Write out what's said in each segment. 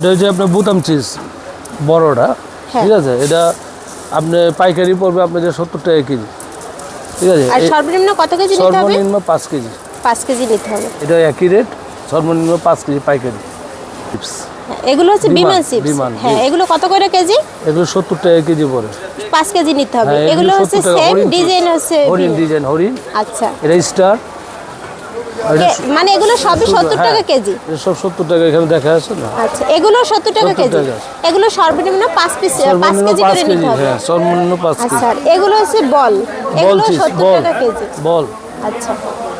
এটা হচ্ছে আপনার বুতাম চিজ বড়টা। হ্যাঁ। ঠিক আছে? এটা আপনি পাইকারি পড়বে আপনার যে সত্তর টাকা কেজি। ঠিক আছে? আর সর্বনিম্ন কত কেজি নিতে হবে? সর্বনিম্ন পাঁচ কেজি। পাঁচ কেজি নিতে হবে। এটা একই রেট সর্বনিম্ন পাঁচ কেজি পাইকারি। চিপস হ্যাঁ, এগুলো হচ্ছে বিমান, চিপস হ্যাঁ এগুলো কত করে কেজি? এগুলো সত্তর টাকা কেজি পড়ে। কেজি নিতে হবে। হ্যাঁ, এগুলো হচ্ছে সেম ডিজাইন হচ্ছে হরিণ ডিজাইন হরিণ। আচ্ছা। এটা স্টার মানে এগুলো সবই সত্তর হ্যাঁ, টাকা কেজি? সব সত্তর টাকা এখানে দেখা আছে না? আচ্ছা এগুলো সত্তর টাকা কেজি। এগুলো সর্বনিম্ন পাঁচ পিস পাঁচ সর্বনিম্ন কেজি পাঁচ করে নিতে হবে। হ্যাঁ সর্বনিম্ন পাঁচ কেজি। আচ্ছা এগুলো হচ্ছে বল। এগুলো চিজ সত্তর বল টাকা কেজি। বল। আচ্ছা।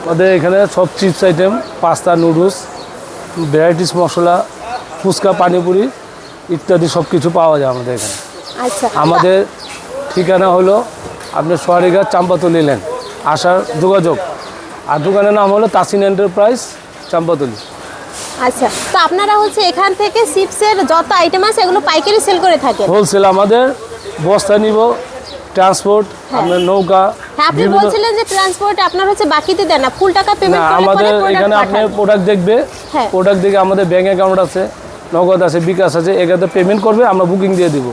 আমাদের এখানে সব chips item pasta noodles varieties মশলা ফুচকা পানিপুরি ইত্যাদি সব কিছু পাওয়া যায় আমাদের এখানে। আচ্ছা। আমাদের ঠিকানা হলো আপনি সোয়ারিঘাট চাম্পাতলি লেন আসার যোগাযোগ আর দোকানের নাম হলো তাসিন এন্টারপ্রাইজ চাম্পাতলি আচ্ছা তো আপনারা হচ্ছে এখান থেকে চিপসের যত আইটেম আছে এগুলো পাইকারি সেল করে থাকেন হোলসেল আমাদের বস্তা নিব ট্রান্সপোর্ট আপনার নৌকা হ্যাঁ আপনি বলছিলেন যে ট্রান্সপোর্ট আপনার হচ্ছে বাকিতে দেন না ফুল টাকা পেমেন্ট করলে আমাদের এখানে পাঠান প্রোডাক্ট দেখবে হ্যাঁ। প্রোডাক্ট দেখে আমাদের ব্যাঙ্ক অ্যাকাউন্ট আছে নগদ আছে বিকাশ আছে এখানে পেমেন্ট করবে আমরা বুকিং দিয়ে দিব।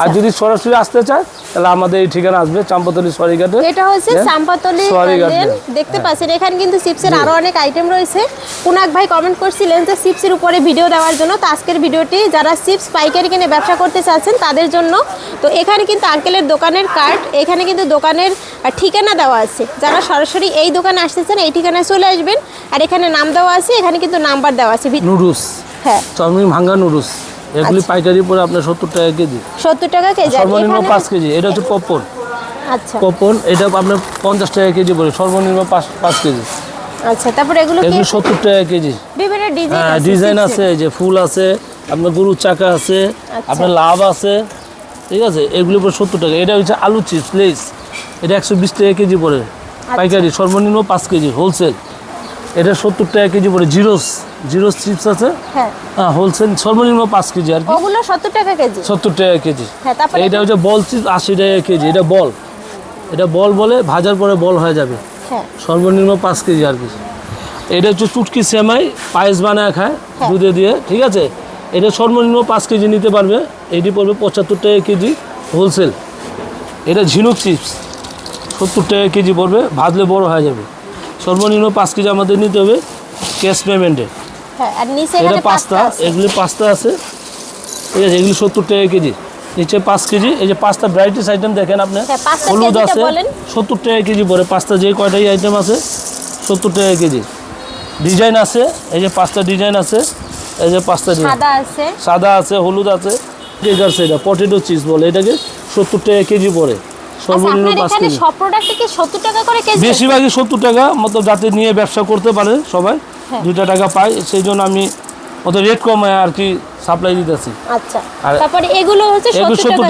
আর যদি সরাসরি আসতে চায় তাহলে আমাদের এই ঠিকানা আসবে চাম্পাতলি সরিঘাটে এটা হচ্ছে হ্যাঁ? চাম্পাতলি লেন। দেখতে পাচ্ছেন এখানে কিন্তু চিপসের আরও অনেক আইটেম রয়েছে। কুনাক ভাই কমেন্ট করছিলেন যে চিপসের উপরে ভিডিও দেওয়ার জন্য তো আজকের ভিডিওটি যারা চিপস পাইকারি কিনে ব্যবসা করতে চাচ্ছেন তাদের জন্য। তো এখানে কিন্তু আঙ্কেলের দোকানের কার্ড এখানে কিন্তু দোকানের ঠিকানা দেওয়া আছে। যারা সরাসরি এই দোকানে আসতে চান এই ঠিকানায় চলে আসবেন। আর এখানে নাম দেওয়া আছে এখানে কিন্তু নাম্বার দেওয়া আছে। নুডলস। হ্যাঁ। চাউমিন ভাঙ্গা নুডলস। এগুলি পাইকারি পরে আপনার সত্তর টাকা কেজি। সত্তর টাকা কেজি। সর্বনিম্ন পাঁচ কেজি। এটা হচ্ছে পপন আচ্ছা। পপন এটা আপনার পঞ্চাশ টাকা কেজি পড়ে। সর্বনিম্ন পাঁচ পাঁচ কেজি। আচ্ছা তারপরে এগুলো এগুলি সত্তর টাকা কেজি। বিভিন্ন ডিজাইন হ্যাঁ আছে ডিজাইন আছে যে ফুল আছে আপনার গরুর চাকা আছে আচ্ছা। আপনার লাভ আছে ঠিক আছে? এগুলি পরে সত্তর টাকা। এটা হচ্ছে আলু চিপস লেস। এটা একশো বিশ টাকা কেজি পড়ে। আচ্ছা। পাইকারি সর্বনিম্ন পাঁচ কেজি হোলসেল। এটা সত্তর টাকা কেজি পড়ে জিরোস। জিরোস চিপস আছে? হ্যাঁ। হোলসেল সর্বনিম্ন পাঁচ কেজি আর কি? ওগুলো সত্তর টাকা কেজি। সত্তর টাকা কেজি। হ্যাঁ তারপরে এটা হচ্ছে বল চিপস আশি টাকা কেজি। এটা বল। এটা বল বলে ভাজার পরে বল হয়ে যাবে। হ্যাঁ। সর্বনিম্ন পাঁচ কেজি আর কি। এটা হচ্ছে চুটকি সেমাই পায়েস বানায় খায় হ্যাঁ। দুধে দিয়ে ঠিক আছে? এটা সর্বনিম্ন পাঁচ কেজি নিতে পারবে। এটি পড়বে পঁচাত্তর টাকা কেজি হোলসেল এটা ঝিনুক চিপস সত্তর টাকা কেজি পড়বে ভাজলে বড় হয়ে যাবে। সর্বনিম্ন পাঁচ কেজি আমাদের নিতে হবে ক্যাশ পেমেন্টে হ্যাঁ আর নিচে এটা পাস্তা পাস্তা এগুলি পাস্তা আছে। ঠিক আছে এগুলি সত্তর টাকা কেজি। নিচে পাঁচ কেজি এই যে পাস্তা ভ্যারাইটিস আইটেম দেখেন আপনি। হ্যাঁ, হলুদ আছে সত্তর টাকা কেজি পরে পাস্তা যে কয়টাই আইটেম আছে সত্তর টাকা কেজি। ডিজাইন আছে এই যে পাঁচটা ডিজাইন আছে এই যে পাঁচটা সাদা আছে। সাদা আছে হলুদ আছে। ঠিক আছে এটা পটেটো চিজ বলে এটাকে সত্তর টাকা কেজি পড়ে আচ্ছা সর্বনিম্ন পাঁচ কেজি। সব প্রোডাক্টে কি সত্তর টাকা করে কেজি বেশিরভাগই সত্তর টাকা মতো যাতে নিয়ে ব্যবসা করতে পারে সবাই। দুইটা টাকা পাই সেই জন্য আমি অত রেট কমায় আর কি সাপ্লাই দিতেছি। আচ্ছা। তারপরে এগুলো হচ্ছে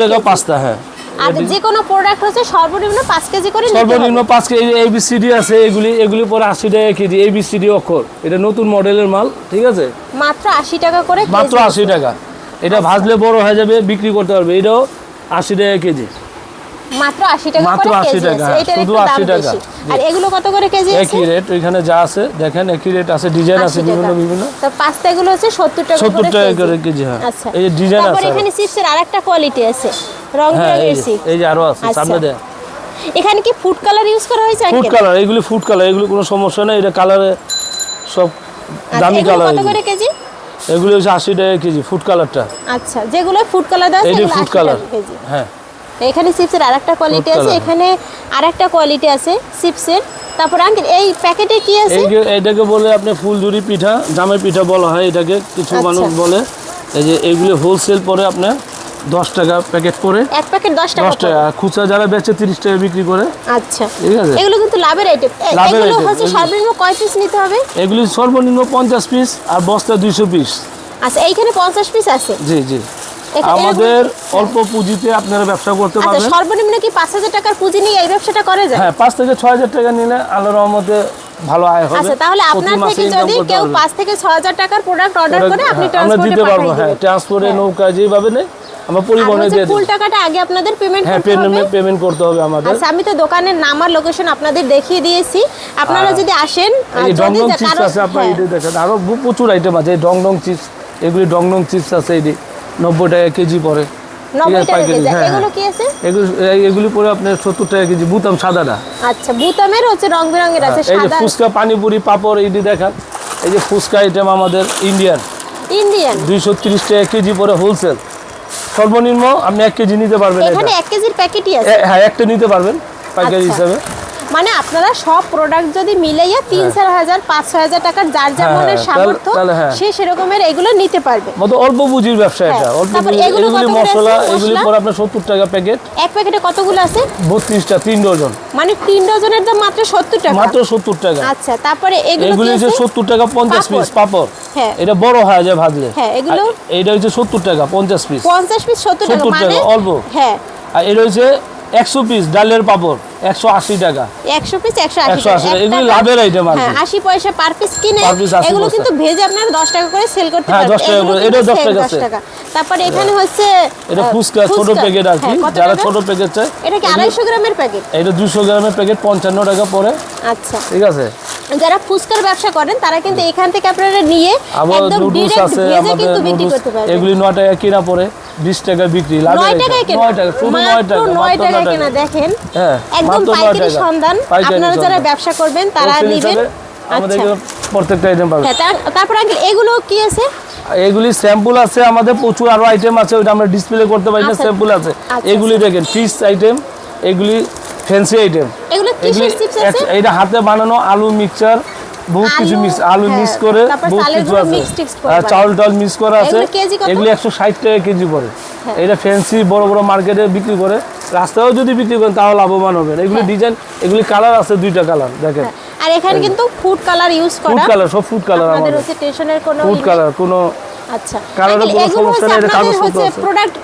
টাকা পাঁচটা হ্যাঁ। আর যে কোনো প্রোডাক্ট হচ্ছে সর্বনিম্ন কেজি করে সর্বনিম্ন কেজি এবিসিডি আছে এগুলি এগুলি পরে আশি টাকা কেজি এবিসিডি অক্ষর। এটা নতুন মডেলের মাল ঠিক আছে? মাত্র আশি টাকা করে মাত্র কেজি। আশি টাকা। এটা ভাজলে বড় হয়ে যাবে বিক্রি করতে পারবে। এটাও আশি টাকা কেজি। মাত্র আশি টাকা মাত্র 80 কেজি টাকা, আছে। হ্যাঁ, শুধু 80 টাকা। আর এগুলো কত করে কেজি আছে? একই রেট ওইখানে যা আছে দেখেন একই রেট আছে ডিজাইন আছে 80 বিভিন্ন। বিভিন্ন। তো পাস্তা গুলো হচ্ছে সত্তর টাকা সত্তর করে টাকা করে কেজি হ্যাঁ। আচ্ছা। এই ডিজাইন তারপর এখানে চিপসের আরেকটা কোয়ালিটি আছে রং হ্যাঁ বেরঙের চিপস এই যে আরও আছে আচ্ছা। সামনে দেখ এখানে কি ফুড কালার ইউজ করা হয়েছে ফুড কালার এগুলি ফুড কালার এগুলি কোনো সমস্যা নেই এটা কালারে সব আচ্ছা, দামি কালার কত করে কেজি? এগুলি হচ্ছে আশি টাকা কেজি ফুড কালারটা আচ্ছা যেগুলো ফুড কালার দেওয়া আছে ফুড কালার হ্যাঁ। এখানে চিপসের আর একটা কোয়ালিটি আছে এখানে আরেকটা কোয়ালিটি আছে চিপসের তারপর আঙ্কেল এই প্যাকেটে কি আছে? এটাকে বলে আপনি ফুলঝুরি পিঠা জামের পিঠা বলা হয় এটাকে কিছু আচ্ছা। মানুষ বলে। এই যে এইগুলি হোলসেল পরে আপনার দশ টাকা প্যাকেট করে এক প্যাকেট দশ টাকা দশ টাকা খুচরা যারা বেচে তিরিশ টাকা বিক্রি করে। আচ্ছা। ঠিক আছে? এগুলো কিন্তু লাভের আইটেম লাভের এগুলো item, হচ্ছে সর্বনিম্ন কয় পিস নিতে হবে? এগুলি সর্বনিম্ন পঞ্চাশ পিস আর বস্তা দুইশো পিস আচ্ছা এইখানে পঞ্চাশ পিস আছে? জি জি। আমাদের অল্প পুঁজিতে আপনারা ব্যবসা করতে আচ্ছা পারবেন। সর্বনিম্ন কি পাঁচ হাজার টাকার পুঁজি নিয়ে এই ব্যবসাটা করে যায়? হ্যাঁ পাঁচ থেকে ছয় হাজার টাকা নিলে আল্লাহ রহমতে ভালো আয় হবে। আচ্ছা তাহলে আপনার থেকে যদি কেউ পারবেন। পাঁচ থেকে ছ হাজার টাকার প্রোডাক্ট অর্ডার করে আপনি হ্যাঁ, আমরা দিতে পারব হ্যাঁ ট্রান্সপোর্টে ট্রান্সপোর্টে নৌকা যেভাবে নেই আমরা পরিবহনে দিয়ে ফুল টাকাটা আগে আপনাদের পেমেন্ট হ্যাঁ করতে হবে। পেমেন্ট পেমেন্ট করতে হবে আমাদের। আচ্ছা আমি তো দোকানের নাম আর লোকেশন আপনাদের দেখিয়ে দিয়েছি। আপনারা যদি আসেন এই আর ডং যদি ডং চিপস আছে আপনার হ্যাঁ। এটা দেখেন আরও প্রচুর আইটেম আছে এই ডং ডং চিপস এগুলি ডংডং চিপস আছে এটি নব্বই টাকা কেজি কেজি। হ্যাঁ এগুলো হ্যাঁ। পরে আপনার সত্তর টাকা কেজি বুতাম সাদাটা। আচ্ছা বুতামের হচ্ছে রং বেরঙের আছে হ্যাঁ, এই যে সাদা। ফুচকা পানিপুরি পাপড় এইটি দেখান। এই যে ফুচকা আইটেম আমাদের ইন্ডিয়ান ইন্ডিয়ান দুইশো তিরিশ টাকা কেজি পরে হোলসেল সর্বনিম্ন আপনি এক কেজি নিতে পারবেন এখানে এক কেজির প্যাকেটই আছে। হ্যাঁ একটা নিতে পারবেন পাইকারি আচ্ছা। হিসাবে। মানে আপনারা সব প্রোডাক্ট যদি মিলাইয়া তিন চার হাজার পাঁচ হাজার টাকার যার হ্যাঁ, যেমনের হ্যাঁ, সামর্থ্য হ্যাঁ। সে সেরকমের এগুলো নিতে পারবে মতো অল্প পুঁজির ব্যবসা এটা হ্যাঁ, অল্প এগুলো মশলা? এগুলি? পরে আপনার সত্তর টাকা প্যাকেট এক প্যাকেটে কতগুলো আছে বত্রিশটা তিন ডজন মানে তিন ডজনের দাম মাত্র সত্তর টাকা মাত্র সত্তর টাকা আচ্ছা তারপরে এগুলো এগুলি হচ্ছে আছে? সত্তর টাকা পঞ্চাশ পাঁপড়। পিস পাপড় হ্যাঁ এটা বড় হয় যায় ভাজলে হ্যাঁ, এগুলো? এইটা হচ্ছে সত্তর টাকা পঞ্চাশ পিস পঞ্চাশ পিস সত্তর টাকা 70 মানে অল্প। হ্যাঁ আর এটা হচ্ছে একশো পিস ডালের পাপড় একশো আশি টাকা। একশো পিস একশো একশো আশি টাকা এগুলো লাভের আইটেম আছে হ্যাঁ, আশি পয়সা পার পিস কিনে এগুলো কিন্তু ভেজে আপনার দশ টাকা করে সেল করতে হ্যাঁ, পারবেন। দশ টাকা এটা দশ টাকা আছে তারপরে এখানে হ্যাঁ। হচ্ছে এটা ফুচকা ছোট প্যাকেট আর কি। যারা ছোট প্যাকেট চায় এটা কি আড়াইশো গ্রামের প্যাকেট এটা দুশো গ্রামের প্যাকেট পঞ্চান্ন টাকা পরে আচ্ছা। ঠিক আছে? যারা ফুচকার ব্যবসা করেন তারা কিন্তু এখান থেকে আপনারা নিয়ে একদম ডিরেক্ট ভেজে কিন্তু বিক্রি করতে পারবেন। এগুলি নয় টাকা কিনা পরে 20 টাকা বিক্রি 9 টাকায় কেনা। 9 টাকা শুধু 9 টাকা 9 টাকায় কেনা দেখেন। হ্যাঁ, একদম পাইকারি সন্ধান। আপনারা যারা ব্যবসা করবেন তারা নেবেন। আমাদের আচ্ছা। প্রত্যেকটা আইটেম পাবেন। হ্যাঁ, তারপর আঙ্কেল এগুলো কি আছে? এগুলি স্যাম্পল আছে আমাদের প্রচুর আরও আইটেম আছে ওটা আমরা ডিসপ্লে করতে পারি না আচ্ছা। স্যাম্পল আছে। আচ্ছা, এগুলি দেখেন ফিক্স আইটেম এগুলি ফ্যান্সি আইটেম এগুলো চিপস আছে? এটা হাতে বানানো আলু মিক্সচার বহুত কিছু আলু, মিক্স আলু হ্যাঁ, মিক্স করে বহুত কিছু আছে। করে। চাউল টাউল মিক্স করা আছে। এগুলো একশো ষাট টাকা কেজি পড়ে। হ্যাঁ। এটা ফ্যান্সি বড় বড় মার্কেটে বিক্রি করে। রাস্তায়ও যদি বিক্রি করেন তাহলে লাভবান হবেন। এগুলি হ্যাঁ। ডিজাইন এগুলি কালার আছে দুইটা কালার দেখেন। আর এখানে কিন্তু food colour use food colour সব ফুড কালার আমাদের। হচ্ছে টেনশনের কোনো ফুড কালার কোনো আচ্ছা। কালারের কোনো সমস্যা নেই, এটা হচ্ছে প্রোডাক্ট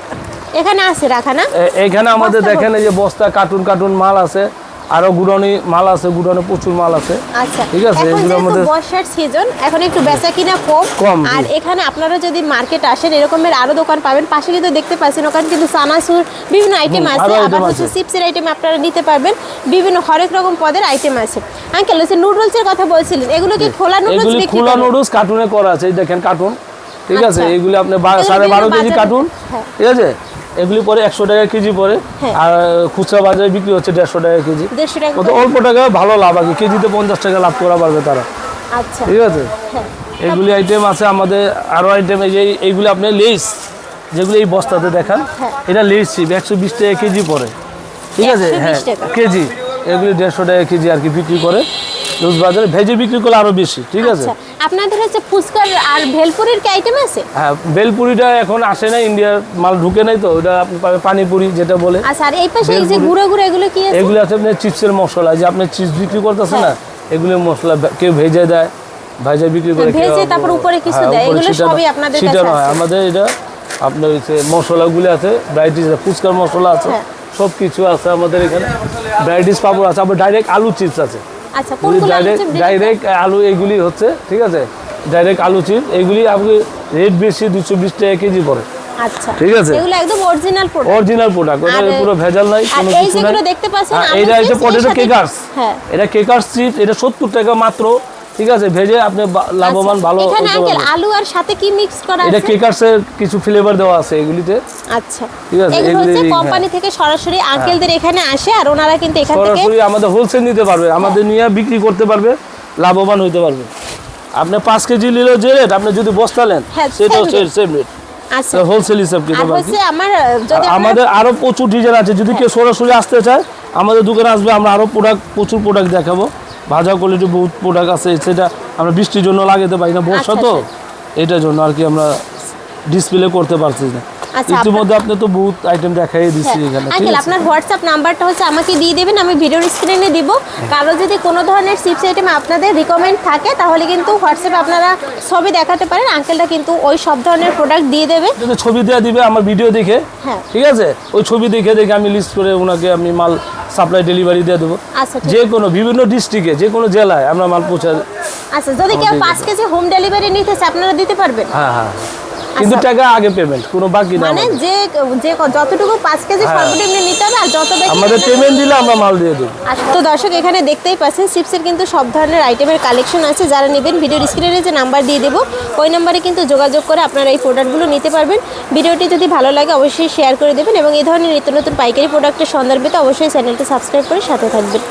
এখানে আছে রাখা না? এ- এইখানে আমাদের দেখেন এই যে বস্তা কার্টুন কার্টুন মাল আছে। আরও গুড়ানি মাল আছে গুড়ানি প্রচুর মাল আছে। আচ্ছা ঠিক আছে, এগুলোর মধ্যে- বর্ষার সিজন এখন একটু বেচা কিনা কম। কম, আর এখানে আপনারা যদি মার্কেট আসেন এরকমের আরও দোকান পাবেন। পাশে কিন্তু দেখতে পাচ্ছেন ওখানে কিন্তু সানাসুর বিভিন্ন আইটেম আছে। আবার হচ্ছে চিপসের আইটেম আপনারা নিতে পারবেন। বিভিন্ন হরেক রকম পদের আইটেম আছে। আঙ্কেল হচ্ছে নুডলসের কথা বলছিলেন এগুলো কি খোলা নুডলস এগুলি বিক্রি খোলা নুডলস কার্টুনে করা আছে এই দেখেন কার্টুন ঠিক আছে এগুলো এগুলি আপনি সাড়ে বারো কেজি কার্টুন হ্যাঁ। ঠিক আছে? এগুলি পরে একশো টাকা কেজি পরে হ্যাঁ। আর খুচরা বাজারে বিক্রি হচ্ছে দেড়শো টাকা কেজি। কত অল্প টাকা ভালো লাভ কি। কেজিতে পঞ্চাশ টাকা লাভ করা পারবে তারা। আচ্ছা। ঠিক আছে? হ্যাঁ। এগুলি আইটেম আছে আমাদের আরও আইটেম এই যে এইগুলি আপনি লেস যেগুলো এই বস্তাতে দেখান হ্যাঁ। এটা লেস চিপ একশো বিশ টাকা কেজি পরে। ঠিক আছে? হ্যাঁ কেজি। এগুলি দেড়শো টাকা কেজি আর কি বিক্রি করে। লুজ বাজারে ভেজে বিক্রি করলে আরও বেশি ঠিক আছে আচ্ছা আপনাদের হচ্ছে ফুচকার আর ভেলপুরির কি আইটেম আছে হ্যাঁ বেলপুরিটা এখন আসে না ইন্ডিয়ার মাল ঢুকে নাই তো ওটা আপনি পানিপুরি যেটা বলে আচ্ছা আর এই পাশে এই যে ভেলপুরি। গুঁড়ো গুঁড়ো এগুলো কি আছে এগুলি আছে আপনার চিপসের মশলা যে আপনি চিপস বিক্রি করতেছে না এগুলি মশলা কেউ ভেজে দেয় ভেজে বিক্রি করে ভেজে কেউ- তারপর উপরে কিছু হ্যাঁ, দেয়, এগুলো সবই আপনাদের কাছে হয় আছে? আমাদের এটা আপনার হচ্ছে মশলাগুলি আছে ভ্যারাইটিস ফুচকার মশলা আছে হ্যাঁ। সব কিছু আছে আমাদের এখানে ভ্যারাইটিস পাপড় আছে আবার ডাইরেক্ট আলু চিপস আছে আচ্ছা কোনগুলো ডাইরেক্ট আলু এগুলি হচ্ছে ঠিক আছে? ডাইরেক্ট আলু চিপস এগুলি আপনি রেট বেশি দুশো বিশ টাকা কেজি পড়ে। আচ্ছা ঠিক আছে। এগুলো একদম অরিজিনাল প্রোডাক্ট অরিজিনাল প্রোডাক্ট এটা পুরো ভেজাল নাই কোনো এই কিছু নাই। দেখতে পাচ্ছেন এটা হচ্ছে পটেটো কেকার্স হ্যাঁ। এটা কেকার্স চিপস এটা সত্তর টাকা মাত্র। ঠিক আছে ভেজে আপনি লাভবান আচ্ছা, ভালো এখানে আঙ্কেল আলু আর সাথে কি মিক্স করা আছে? এটা কেকার্সের কিছু ফ্লেভার দেওয়া আছে এগুলিতে। আচ্ছা ঠিক আছে, এগুলো হচ্ছে হ্যাঁ। কোম্পানি থেকে সরাসরি আঙ্কেলদের এখানে আসে আর ওনারা কিন্তু এখান থেকে সরাসরি আমাদের হোলসেল নিতে পারবে আমাদের নিয়ে বিক্রি করতে পারবে লাভবান হতে পারবে। আপনি পাঁচ কেজি নিলেও যে রেট আপনি যদি বস্তা নেন হ্যাঁ, সেটাও same সেম রেট আচ্ছা। হোলসেল হিসাব কিনতে পারবে আমার যদি আমাদের আরও প্রচুর ডিজাইন আছে যদি কেউ সরাসরি আসতে চায় আমাদের দোকানে আসবে আমরা আরও প্রোডাক্ট প্রচুর প্রোডাক্ট দেখাবো। ভাজা কোয়ালিটি বহুত প্রোডাক্ট আছে সেটা আমরা বৃষ্টির জন্য লাগাতে পারি না বর্ষা আচ্ছা, তো। এটার জন্য আর কি আমরা ডিসপ্লে করতে পারছি না। আচ্ছা, ইতিমধ্যে আপনি তো বহুত আইটেম দেখাই দিচ্ছি এখানে ঠিক আঙ্কেল আপনার হোয়াটসঅ্যাপ নাম্বারটা হচ্ছে আমাকে দিয়ে দেবেন আমি ভিডিওর স্ক্রিনে দিব। কারও যদি কোনো ধরনের চিপস আইটেম আপনাদের রিকমেন্ড থাকে তাহলে কিন্তু হোয়াটসঅ্যাপে আপনারা ছবি দেখাতে পারেন আঙ্কেলটা কিন্তু ওই সব ধরনের প্রোডাক্ট দিয়ে দেবে। যদি ছবি দেওয়া দিবে আমার ভিডিও দেখে হ্যাঁ। ঠিক আছে? ওই ছবি দেখে দেখে আমি লিস্ট করে ওনাকে আমি মাল সাপ্লাই ডেলিভারি দিয়ে দেবো। আচ্ছা যে কোনো বিভিন্ন ডিস্ট্রিক্টে যে কোনো জেলায় আমরা মাল পৌঁছা আচ্ছা যদি কেউ পাঁচ কেজি হোম ডেলিভারি নিতে চায় আপনারা দিতে পারবেন? হ্যাঁ হ্যাঁ। কিন্তু আচ্ছা। টাকা আগে পেমেন্ট কোনো বাকি না মানে যে যে যতটুকু পাঁচ কেজি হ্যাঁ। সর্বনিম্ন নিতে হবে আর যত বেশি আমাদের পেমেন্ট দিলে আমরা মাল দিয়ে দেবো। তো দর্শক এখানে দেখতেই পাচ্ছেন চিপসের কিন্তু সব ধরনের আইটেমের কালেকশন আছে। যারা নেবেন ভিডিওর স্ক্রিনে যে নাম্বার দিয়ে দেবো ওই নাম্বারে কিন্তু যোগাযোগ করে আপনারা এই প্রোডাক্টগুলো নিতে পারবেন। ভিডিওটি যদি ভালো লাগে অবশ্যই শেয়ার করে দেবেন এবং এই ধরনের নিত্য নতুন পাইকারি প্রোডাক্টের সন্ধান পেতে অবশ্যই চ্যানেলটি সাবস্ক্রাইব করে সাথে থাকবেন।